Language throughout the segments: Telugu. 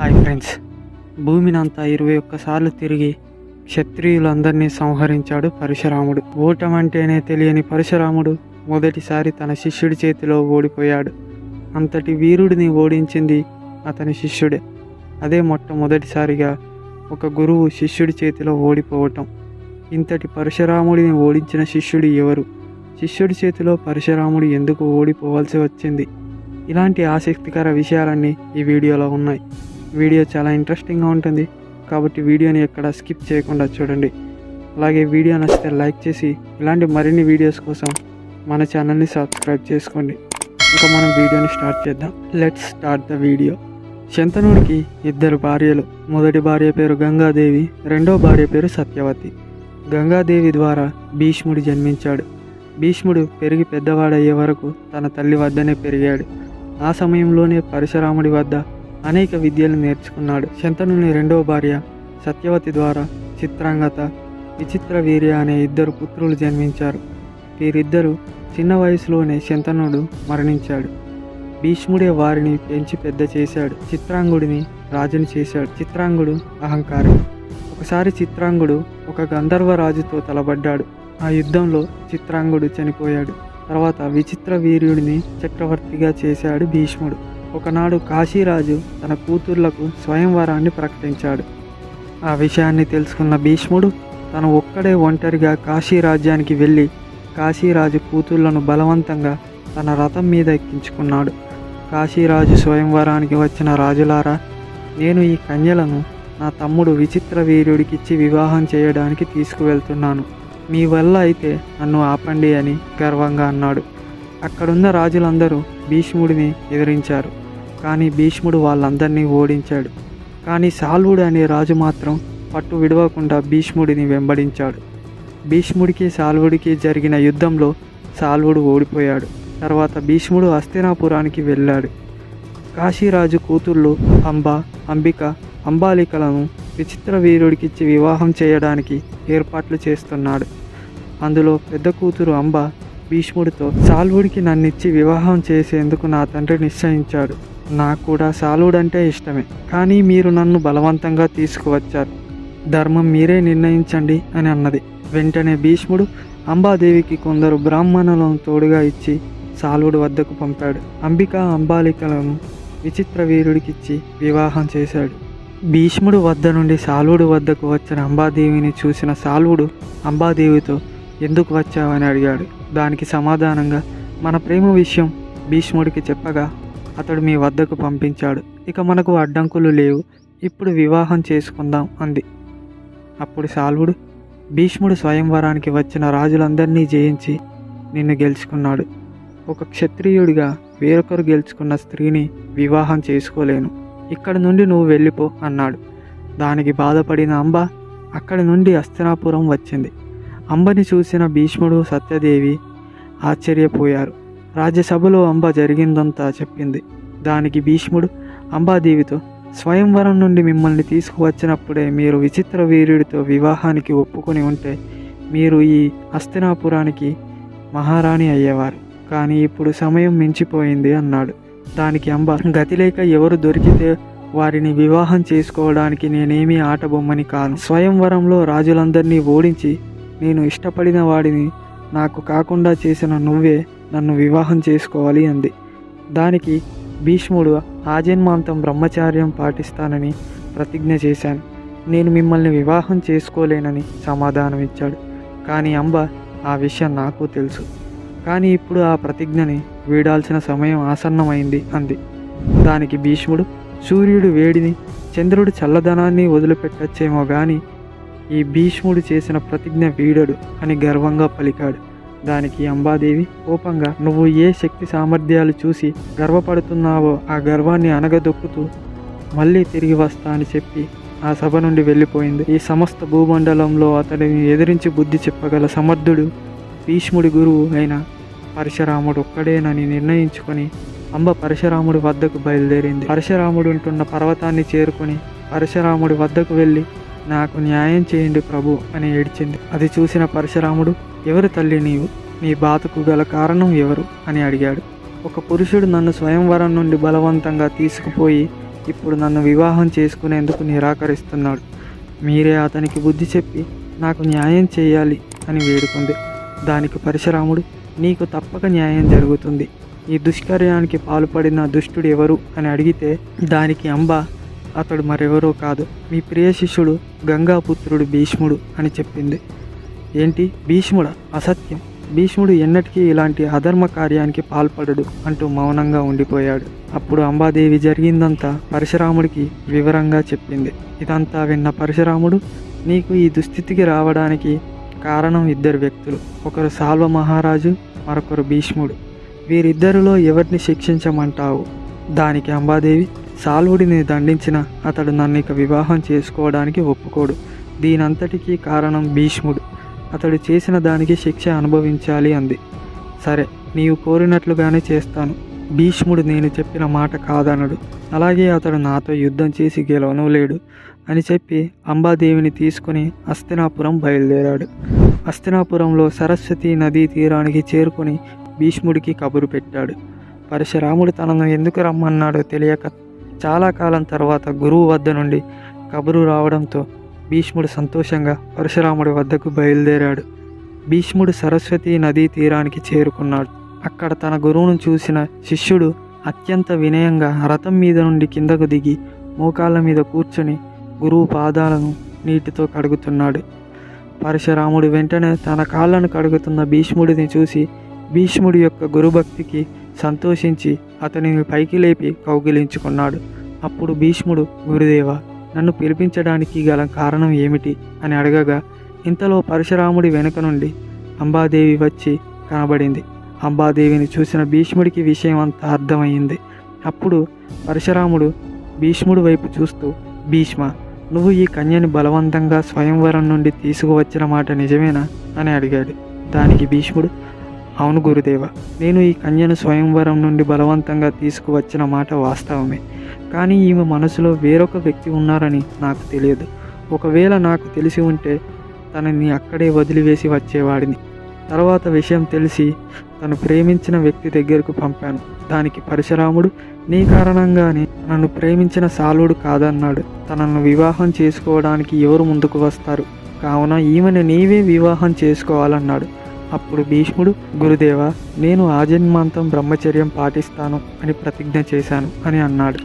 Hi friends. భూమినంతా ఇరవై ఒక్కసార్లు తిరిగి క్షత్రియులందరినీ సంహరించాడు పరశురాముడు. ఓటమంటేనే తెలియని పరశురాముడు మొదటిసారి తన శిష్యుడి చేతిలో ఓడిపోయాడు. అంతటి వీరుడిని ఓడించింది అతని శిష్యుడే. అదే మొట్టమొదటిసారిగా ఒక గురువు శిష్యుడి చేతిలో ఓడిపోవటం. ఇంతటి పరశురాముడిని ఓడించిన శిష్యుడు ఎవరు? శిష్యుడి చేతిలో పరశురాముడు ఎందుకు ఓడిపోవాల్సి వచ్చింది? ఇలాంటి ఆసక్తికర విషయాలన్నీ ఈ వీడియోలో ఉన్నాయి. వీడియో చాలా ఇంట్రెస్టింగ్గా ఉంటుంది. కాబట్టి వీడియోని ఎక్కడ స్కిప్ చేయకుండా చూడండి. అలాగే వీడియో నచ్చితే లైక్ చేసి ఇలాంటి మరిన్ని వీడియోస్ కోసం మన ఛానల్ని సబ్స్క్రైబ్ చేసుకోండి. ఇంకా మనం వీడియోని స్టార్ట్ చేద్దాం. లెట్స్ స్టార్ట్ ద వీడియో శంతనుడికి ఇద్దరు భార్యలు. మొదటి భార్య పేరు గంగాదేవి రెండో భార్య పేరు సత్యవతి. గంగాదేవి ద్వారా భీష్ముడు జన్మించాడు. భీష్ముడు పెరిగి పెద్దవాడయ్యే వరకు తన తల్లి వద్దనే పెరిగాడు. ఆ సమయంలోనే పరశురాముడి వద్ద అనేక విద్యలు నేర్చుకున్నాడు. శంతనుని రెండవ భార్య సత్యవతి ద్వారా చిత్రాంగత విచిత్ర వీర్య అనే ఇద్దరు పుత్రులు జన్మించారు. వీరిద్దరూ చిన్న వయసులోనే శంతనుడు మరణించాడు. భీష్ముడే వారిని పెంచి పెద్ద చేశాడు. చిత్రాంగుడిని రాజుని చేశాడు. చిత్రాంగుడు అహంకారం. ఒకసారి చిత్రాంగుడు ఒక గంధర్వ రాజుతో తలబడ్డాడు ఆ యుద్ధంలో చిత్రాంగుడు చనిపోయాడు. తర్వాత విచిత్ర వీర్యుడిని చక్రవర్తిగా చేశాడు భీష్ముడు. ఒకనాడు కాశీరాజు తన కూతుర్లకు స్వయంవరాన్ని ప్రకటించాడు. ఆ విషయాన్ని తెలుసుకున్న భీష్ముడు తను ఒక్కడే ఒంటరిగా కాశీ రాజ్యానికి వెళ్ళి కాశీరాజు కూతుళ్ళను బలవంతంగా తన రథం మీద ఎక్కించుకున్నాడు. కాశీరాజు స్వయంవరానికి వచ్చిన రాజులారా నేను ఈ కన్యలను నా తమ్ముడు విచిత్ర వీర్యుడికిచ్చి వివాహం చేయడానికి తీసుకువెళ్తున్నాను. మీ వల్ల అయితే నన్ను ఆపండి అని గర్వంగా అన్నాడు. అక్కడున్న రాజులందరూ భీష్ముడిని ఎదిరించారు. కానీ భీష్ముడు వాళ్ళందరినీ ఓడించాడు. కానీ సాల్వుడు అనే రాజు మాత్రం పట్టు విడవకుండా భీష్ముడిని వెంబడించాడు. భీష్ముడికి సాల్వుడికి జరిగిన యుద్ధంలో సాల్వుడు ఓడిపోయాడు. తర్వాత భీష్ముడు హస్తినాపురానికి వెళ్ళాడు. కాశీరాజు కూతుళ్ళు అంబ అంబిక అంబాలికలను విచిత్ర వీరుడికిచ్చి వివాహం చేయడానికి ఏర్పాట్లు చేస్తున్నాడు. అందులో పెద్ద కూతురు అంబ భీష్ముడితో సాల్వుడికి నన్నిచ్చి వివాహం చేసేందుకు నా తండ్రి నిశ్చయించాడు. నాకు కూడా సాల్వుడంటే ఇష్టమే. కానీ మీరు నన్ను బలవంతంగా తీసుకువచ్చారు. ధర్మం మీరే నిర్ణయించండి అని అన్నది. వెంటనే భీష్ముడు అంబాదేవికి కొందరు బ్రాహ్మణులను తోడుగా ఇచ్చి సాల్వుడి వద్దకు పంపాడు. అంబిక అంబాలికలను విచిత్ర వీరుడికిచ్చి వివాహం చేశాడు. భీష్ముడు వద్ద నుండి సాల్వుడి వద్దకు వచ్చిన అంబాదేవిని చూసిన సాల్వుడు అంబాదేవితో ఎందుకు వచ్చావని అడిగాడు. దానికి సమాధానంగా మన ప్రేమ విషయం భీష్ముడికి చెప్పగా అతడు మీ వద్దకు పంపించాడు. ఇక మనకు అడ్డంకులు లేవు. ఇప్పుడు వివాహం చేసుకుందాం అంది. అప్పుడు సాల్వుడు భీష్ముడు స్వయంవరానికి వచ్చిన రాజులందరినీ జయించి నిన్ను గెలుచుకున్నాడు. ఒక క్షత్రియుడిగా వేరొకరు గెలుచుకున్న స్త్రీని వివాహం చేసుకోలేను. ఇక్కడ నుండి నువ్వు వెళ్ళిపో అన్నాడు. దానికి బాధపడిన అంబ అక్కడి నుండి అస్తినాపురం వచ్చింది. అంబని చూసిన భీష్ముడు సత్యదేవి ఆశ్చర్యపోయారు. రాజ్యసభలో అంబ జరిగిందంతా చెప్పింది. దానికి భీష్ముడు అంబాదేవితో స్వయంవరం నుండి మిమ్మల్ని తీసుకువచ్చినప్పుడే మీరు విచిత్ర వీరుడితో వివాహానికి ఒప్పుకొని ఉంటే మీరు ఈ హస్తినాపురానికి మహారాణి అయ్యేవారు. కానీ ఇప్పుడు సమయం మించిపోయింది అన్నాడు. దానికి అంబ గతిలేక ఎవరు దొరికితే వారిని వివాహం చేసుకోవడానికి నేనేమీ ఆట బొమ్మని కాను. స్వయంవరంలో రాజులందరినీ ఓడించి నేను ఇష్టపడిన వాడిని నాకు కాకుండా చేసిన నువ్వే నన్ను వివాహం చేసుకోవాలి అంది. దానికి భీష్ముడు ఆజన్మాంతం బ్రహ్మచార్యం పాటిస్తానని ప్రతిజ్ఞ చేశాను. నేను మిమ్మల్ని వివాహం చేసుకోలేనని సమాధానం ఇచ్చాడు. కానీ అంబ ఆ విషయం నాకు తెలుసు. కానీ ఇప్పుడు ఆ ప్రతిజ్ఞని వీడాల్సిన సమయం ఆసన్నమైంది అంది. దానికి భీష్ముడు సూర్యుడు వేడిని చంద్రుడు చల్లదనాన్ని వదిలిపెట్టచ్చేమో కానీ ఈ భీష్ముడు చేసిన ప్రతిజ్ఞ వీడడు అని గర్వంగా పలికాడు. దానికి అంబాదేవి కోపంగా నువ్వు ఏ శక్తి సామర్థ్యాలు చూసి గర్వపడుతున్నావో ఆ గర్వాన్ని అనగదొక్కుతూ మళ్ళీ తిరిగి వస్తా అని చెప్పి ఆ సభ నుండి వెళ్ళిపోయింది. ఈ సమస్త భూమండలంలో అతడిని ఎదిరించి బుద్ధి చెప్పగల సమర్థుడు భీష్ముడి గురువు అయిన పరశురాముడు ఒక్కడేనని నిర్ణయించుకొని అంబ పరశురాముడి వద్దకు బయలుదేరింది. పరశురాముడు ఉంటున్న పర్వతాన్ని చేరుకొని పరశురాముడి వద్దకు వెళ్ళి నాకు న్యాయం చేయండి ప్రభు అని ఏడ్చింది. అది చూసిన పరశురాముడు ఎవరు తల్లి నీవు? నీ బాధకు గల కారణం ఎవరు? అని అడిగాడు. ఒక పురుషుడు నన్ను స్వయంవరం నుండి బలవంతంగా తీసుకుపోయి ఇప్పుడు నన్ను వివాహం చేసుకునేందుకు నిరాకరిస్తున్నాడు. మీరే అతనికి బుద్ధి చెప్పి నాకు న్యాయం చేయాలి అని వేడుకుంది. దానికి పరశురాముడు నీకు తప్పక న్యాయం జరుగుతుంది. ఈ దుష్కార్యానికి పాల్పడిన దుష్టుడు ఎవరు? అని అడిగితే దానికి అంబ అతడు మరెవరో కాదు. మీ ప్రియ శిష్యుడు గంగాపుత్రుడు భీష్ముడు అని చెప్పింది. ఏంటి? భీష్ముడ? అసత్యం. భీష్ముడు ఎన్నటికీ ఇలాంటి అధర్మ కార్యానికి పాల్పడడు అంటూ మౌనంగా ఉండిపోయాడు. అప్పుడు అంబాదేవి జరిగిందంతా పరశురాముడికి వివరంగా చెప్పింది. ఇదంతా విన్న పరశురాముడు నీకు ఈ దుస్థితికి రావడానికి కారణం ఇద్దరు వ్యక్తులు. ఒకరు సాల్వ మహారాజు మరొకరు భీష్ముడు. వీరిద్దరిలో ఎవరిని శిక్షించమంటావు? దానికి అంబాదేవి సాల్వుడిని దండించిన అతడు నన్ను ఇక వివాహం చేసుకోవడానికి ఒప్పుకోడు. దీనంతటికీ కారణం భీష్ముడు. అతడు చేసిన దానికి శిక్ష అనుభవించాలి అంది. సరే నీవు కోరినట్లుగానే చేస్తాను. భీష్ముడు నేను చెప్పిన మాట కాదనడు. అలాగే అతడు నాతో యుద్ధం చేసి గెలవను లేడు. అని చెప్పి అంబాదేవిని తీసుకుని హస్తినాపురం బయలుదేరాడు. హస్తినాపురంలో సరస్వతి నదీ తీరానికి చేరుకుని భీష్ముడికి కబురు పెట్టాడు. పరశురాముడు తనను ఎందుకు రమ్మన్నాడో తెలియక చాలా కాలం తర్వాత గురువు వద్ద నుండి కబురు రావడంతో భీష్ముడు సంతోషంగా పరశురాముడి వద్దకు బయలుదేరాడు. భీష్ముడు సరస్వతి నదీ తీరానికి చేరుకున్నాడు. అక్కడ తన గురువును చూసిన శిష్యుడు అత్యంత వినయంగా రథం మీద నుండి కిందకు దిగి మోకాళ్ళ మీద కూర్చొని గురువు పాదాలను నీటితో కడుగుతున్నాడు. పరశురాముడు వెంటనే తన కాళ్ళను కడుగుతున్న భీష్ముడిని చూసి భీష్ముడి యొక్క గురుభక్తికి సంతోషించి అతనిని పైకి లేపి కౌగిలించుకున్నాడు. అప్పుడు భీష్ముడు గురుదేవ నన్ను పిలిపించడానికి గల కారణం ఏమిటి? అని అడగగా ఇంతలో పరశురాముడి వెనుక నుండి అంబాదేవి వచ్చి కనబడింది. అంబాదేవిని చూసిన భీష్ముడికి విషయం అంతా అర్థమయ్యింది. అప్పుడు పరశురాముడు భీష్ముడి వైపు చూస్తూ భీష్మ నువ్వు ఈ కన్యని బలవంతంగా స్వయంవరం నుండి తీసుకువచ్చిన మాట నిజమేనా? అని అడిగాడు. దానికి భీష్ముడు అవును గురుదేవ నేను ఈ కన్యను స్వయంవరం నుండి బలవంతంగా తీసుకువచ్చిన మాట వాస్తవమే. కానీ ఈమె మనసులో వేరొక వ్యక్తి ఉన్నారని నాకు తెలియదు. ఒకవేళ నాకు తెలిసి ఉంటే తనని అక్కడే వదిలివేసి వచ్చేవాడిని. తర్వాత విషయం తెలిసి తను ప్రేమించిన వ్యక్తి దగ్గరకు పంపాను. దానికి పరశురాముడు నీ కారణంగానే నన్ను ప్రేమించిన సాలుడు కాదన్నాడు. తనను వివాహం చేసుకోవడానికి ఎవరు ముందుకు వస్తారు? కావున ఈమెను నీవే వివాహం చేసుకోవాలన్నాడు. అప్పుడు భీష్ముడు గురుదేవ నేను ఆజన్మాంతం బ్రహ్మచర్యం పాటిస్తాను అని ప్రతిజ్ఞ చేశాను అని అన్నాడు.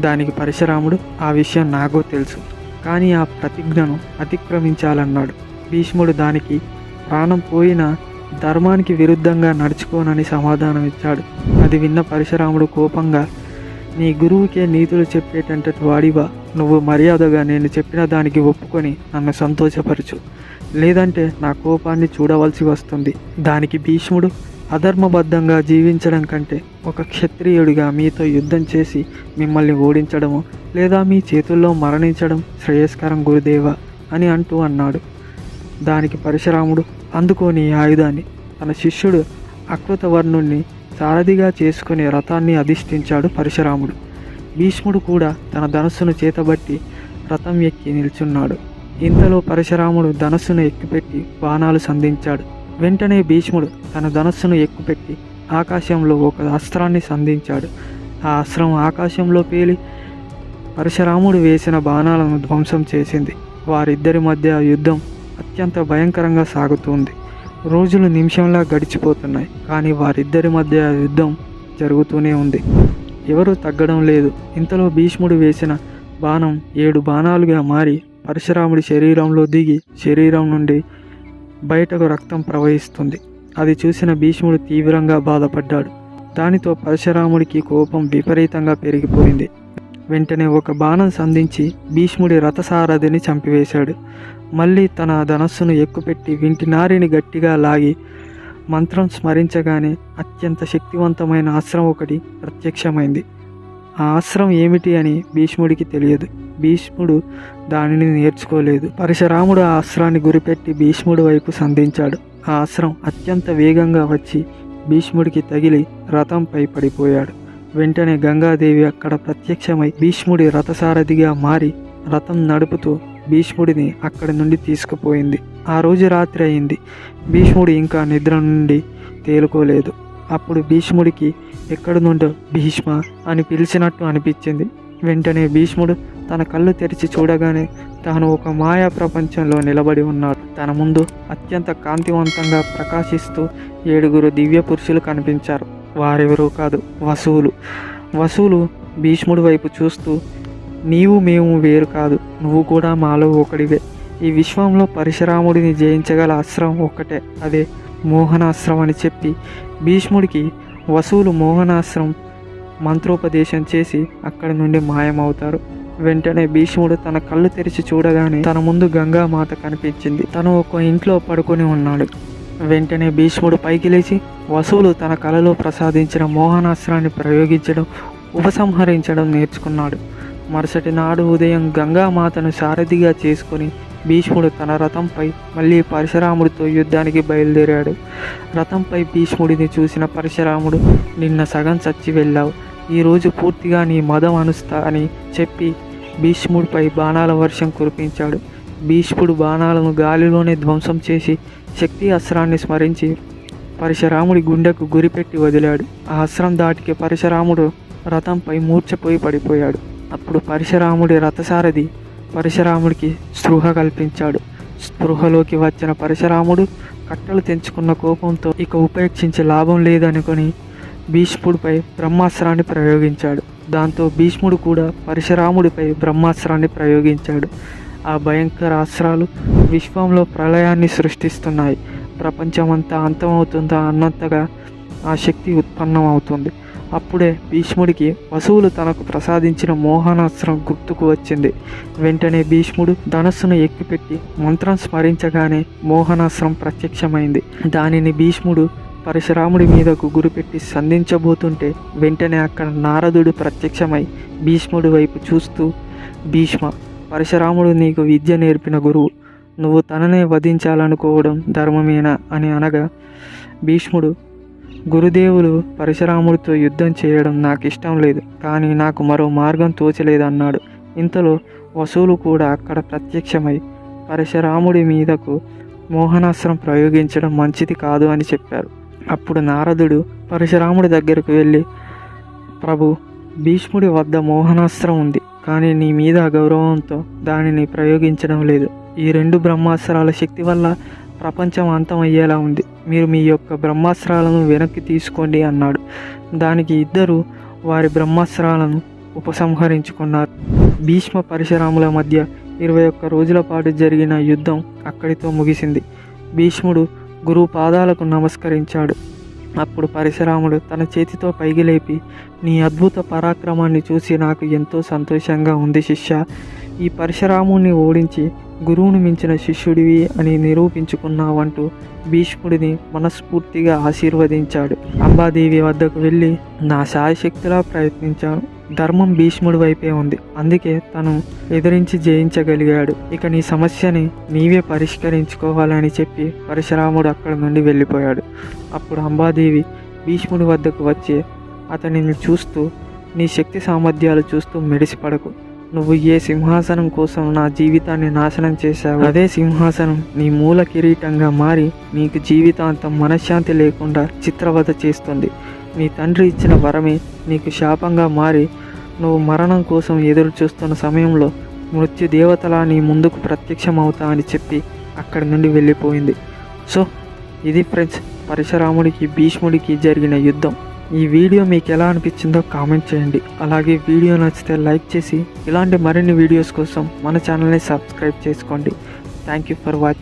దానికి పరశురాముడు ఆ విషయం నాకో తెలుసు కానీ ఆ ప్రతిజ్ఞను అతిక్రమించాలన్నాడు. భీష్ముడు దానికి ప్రాణం పోయినా ధర్మానికి విరుద్ధంగా నడుచుకోనని సమాధానం ఇచ్చాడు అది విన్న పరశురాముడు కోపంగా నీ గురువుకే నీతులు చెప్పేటంతటి వాడివా? నువ్వు మర్యాదగా నేను చెప్పిన దానికి ఒప్పుకొని నన్ను సంతోషపరచు. లేదంటే నా కోపాన్ని చూడవలసి వస్తుంది. దానికి భీష్ముడు అధర్మబద్ధంగా జీవించడం కంటే ఒక క్షత్రియుడిగా మీతో యుద్ధం చేసి మిమ్మల్ని ఓడించడము లేదా మీ చేతుల్లో మరణించడం శ్రేయస్కరం గురుదేవ అని అంటూ అన్నాడు. దానికి పరశురాముడు అందుకోని ఆయుధాన్ని తన శిష్యుడు అకృతవర్ణుణ్ణి సారథిగా చేసుకుని రథాన్ని అధిష్ఠించాడు పరశురాముడు. భీష్ముడు కూడా తన ధనస్సును చేతబట్టి రథం ఎక్కి నిల్చున్నాడు. ఇంతలో పరశురాముడు ధనస్సును ఎక్కుపెట్టి బాణాలు సంధించాడు. వెంటనే భీష్ముడు తన ధనస్సును ఎక్కుపెట్టి ఆకాశంలో ఒక అస్త్రాన్ని సంధించాడు. ఆ అస్త్రం ఆకాశంలో పేలి పరశురాముడు వేసిన బాణాలను ధ్వంసం చేసింది. వారిద్దరి మధ్య యుద్ధం అత్యంత భయంకరంగా సాగుతుంది. రోజులు నిమిషంలా గడిచిపోతున్నాయి కానీ వారిద్దరి మధ్య యుద్ధం జరుగుతూనే ఉంది. ఎవరూ తగ్గడం లేదు. ఇంతలో భీష్ముడు వేసిన బాణం ఏడు బాణాలుగా మారి పరశురాముడి శరీరంలో దిగి శరీరం నుండి బయటకు రక్తం ప్రవహిస్తుంది. అది చూసిన భీష్ముడు తీవ్రంగా బాధపడ్డాడు. దానితో పరశురాముడికి కోపం విపరీతంగా పెరిగిపోయింది. వెంటనే ఒక బాణం సంధించి భీష్ముడి రథసారథిని చంపివేశాడు. మళ్ళీ తన ధనస్సును ఎక్కుపెట్టి వింటి నారిని గట్టిగా లాగి మంత్రం స్మరించగానే అత్యంత శక్తివంతమైన ఆశ్రం ఒకటి ప్రత్యక్షమైంది. ఆ ఆశ్రం ఏమిటి అని భీష్ముడికి తెలియదు. భీష్ముడు దానిని నేర్చుకోలేదు. పరశురాముడు ఆ అస్త్రాన్ని గురిపెట్టి భీష్ముడి వైపు సంధించాడు. ఆ అస్త్రం అత్యంత వేగంగా వచ్చి భీష్ముడికి తగిలి రథంపై పడిపోయాడు. వెంటనే గంగాదేవి అక్కడ ప్రత్యక్షమై భీష్ముడి రథసారథిగా మారి రథం నడుపుతూ భీష్ముడిని అక్కడి నుండి తీసుకుపోయింది. ఆ రోజు రాత్రి అయింది. భీష్ముడు ఇంకా నిద్ర నుండి తేలుకోలేదు. అప్పుడు భీష్ముడికి ఎక్కడి నుండో భీష్మ? అని పిలిచినట్టు అనిపించింది. వెంటనే భీష్ముడు తన కళ్ళు తెరిచి చూడగానే తాను ఒక మాయా ప్రపంచంలో నిలబడి ఉన్నాడు. తన ముందు అత్యంత కాంతివంతంగా ప్రకాశిస్తూ ఏడుగురు దివ్య పురుషులు కనిపించారు. వారెవరూ కాదు వసువులు. వసువులు భీష్ముడి వైపు చూస్తూ నీవు మేము వేరు కాదు నువ్వు కూడా మాలో ఒకడివే. ఈ విశ్వంలో పరశురాముడిని జయించగల అస్త్రం ఒక్కటే అదే మోహనాస్త్రం అని చెప్పి భీష్ముడికి వసువులు మోహనాస్త్రం మంత్రోపదేశం చేసి అక్కడి నుండి మాయమవుతారు. వెంటనే భీష్ముడు తన కళ్ళు తెరిచి చూడగానే తన ముందు గంగామాత కనిపించింది. తను ఒక ఇంట్లో పడుకొని ఉన్నాడు. వెంటనే భీష్ముడు పైకి లేచి వసువులు తన కలలో ప్రసాదించిన మోహనాస్త్రాన్ని ప్రయోగించడం ఉపసంహరించడం నేర్చుకున్నాడు. మరుసటి నాడు ఉదయం గంగామాతను సారథిగా చేసుకొని భీష్ముడు తన రథంపై మళ్ళీ పరశురాముడితో యుద్ధానికి బయలుదేరాడు. రథంపై భీష్ముడిని చూసిన పరశురాముడు నిన్న సగం చచ్చి వెళ్ళావు. ఈరోజు పూర్తిగా నీ మదం అనుస్తా అని చెప్పి భీష్ముడిపై బాణాల వర్షం కురిపించాడు. భీష్ముడు బాణాలను గాలిలోనే ధ్వంసం చేసి శక్తి అస్త్రాన్ని స్మరించి పరశురాముడి గుండెకు గురిపెట్టి వదిలాడు. ఆ అస్త్రం దాటికి పరశురాముడు రథంపై మూర్ఛపోయి పడిపోయాడు. అప్పుడు పరశురాముడి రథసారథి పరశురాముడికి స్పృహ కల్పించాడు. స్పృహలోకి వచ్చిన పరశురాముడు కట్టలు తెంచుకున్న కోపంతో ఇక ఉపేక్షించి లాభం లేదనుకొని భీష్ముడిపై బ్రహ్మాస్త్రాన్ని ప్రయోగించాడు. దాంతో భీష్ముడు కూడా పరశురాముడిపై బ్రహ్మాస్త్రాన్ని ప్రయోగించాడు. ఆ భయంకర అస్త్రాలు విశ్వంలో ప్రళయాన్ని సృష్టిస్తున్నాయి. ప్రపంచమంతా అంతమవుతుందా అన్నంతగా ఆ శక్తి ఉత్పన్నం అవుతుంది అప్పుడే భీష్ముడికి వసువులు తనకు ప్రసాదించిన మోహనాస్త్రం గుర్తుకు వచ్చింది. వెంటనే భీష్ముడు ధనస్సును ఎక్కిపెట్టి మంత్రం స్మరించగానే మోహనాస్త్రం ప్రత్యక్షమైంది. దానిని భీష్ముడు పరశురాముడి మీదకు గురిపెట్టి సంధించబోతుంటే వెంటనే అక్కడ నారదుడు ప్రత్యక్షమై భీష్ముడి వైపు చూస్తూ భీష్మ పరశురాముడు నీకు విద్య నేర్పిన గురువు. నువ్వు తననే వధించాలనుకోవడం ధర్మమేనా? అని అనగా భీష్ముడు గురుదేవులు పరశురాముడితో యుద్ధం చేయడం నాకు ఇష్టం లేదు కానీ నాకు మరో మార్గం తోచలేదన్నాడు. ఇంతలో వసూలు కూడా అక్కడ ప్రత్యక్షమై పరశురాముడి మీదకు మోహనాస్త్రం ప్రయోగించడం మంచిది కాదు అని చెప్పారు. అప్పుడు నారదుడు పరశురాముడి దగ్గరకు వెళ్ళి ప్రభు భీష్ముడి వద్ద మోహనాస్త్రం ఉంది కానీ నీ మీద గౌరవంతో దానిని ప్రయోగించడం లేదు. ఈ రెండు బ్రహ్మాస్త్రాల శక్తి వల్ల ప్రపంచం అంతమయ్యేలా ఉంది. మీరు మీ యొక్క బ్రహ్మాస్త్రాలను వెనక్కి తీసుకోండి అన్నాడు. దానికి ఇద్దరు వారి బ్రహ్మాస్త్రాలను ఉపసంహరించుకున్నారు. భీష్మ పరశురాముల మధ్య ఇరవై ఒక్క రోజుల పాటు జరిగిన యుద్ధం అక్కడితో ముగిసింది. భీష్ముడు గురువు పాదాలకు నమస్కరించాడు. అప్పుడు పరశురాముడు తన చేతితో పైకి లేపి నీ అద్భుత పరాక్రమాన్ని చూసి నాకు ఎంతో సంతోషంగా ఉంది శిష్య. ఈ పరశురాముని ఓడించి గురువును మించిన శిష్యుడివి అని నిరూపించుకున్నావంటూ భీష్ముడిని మనస్ఫూర్తిగా ఆశీర్వదించాడు. అంబాదేవి వద్దకు వెళ్ళి నా శాయశక్తిలా ప్రయత్నించాను. ధర్మం భీష్ముడి వైపే ఉంది. అందుకే తను ఎదిరించి జయించగలిగాడు. ఇక నీ సమస్యని నీవే పరిష్కరించుకోవాలని చెప్పి పరశురాముడు అక్కడి నుండి వెళ్ళిపోయాడు. అప్పుడు అంబాదేవి భీష్ముడి వద్దకు వచ్చి అతనిని చూస్తూ నీ శక్తి సామర్థ్యాలు చూస్తూ మెడిసిపడకు. నువ్వు ఏ సింహాసనం కోసం నా జీవితాన్ని నాశనం చేశావు అదే సింహాసనం నీ మూల కిరీటంగా మారి నీకు జీవితాంతం మనశ్శాంతి లేకుండా చిత్రవద చేస్తుంది. నీ తండ్రి ఇచ్చిన వరమే నీకు శాపంగా మారి నువ్వు మరణం కోసం ఎదురు చూస్తున్న సమయంలో మృత్యు దేవతలా నీ ముందుకు ప్రత్యక్షమవుతా అని చెప్పి అక్కడి నుండి వెళ్ళిపోయింది. సో ఇది ఫ్రెండ్స్ పరశురాముడికి భీష్ముడికి జరిగిన యుద్ధం. ఈ వీడియో మీకు ఎలా అనిపించిందో కామెంట్ చేయండి. అలాగే వీడియో నచ్చితే లైక్ చేసి ఇలాంటి మరిన్ని వీడియోస్ కోసం మన ఛానల్ని సబ్స్క్రైబ్ చేసుకోండి. Thank you for watching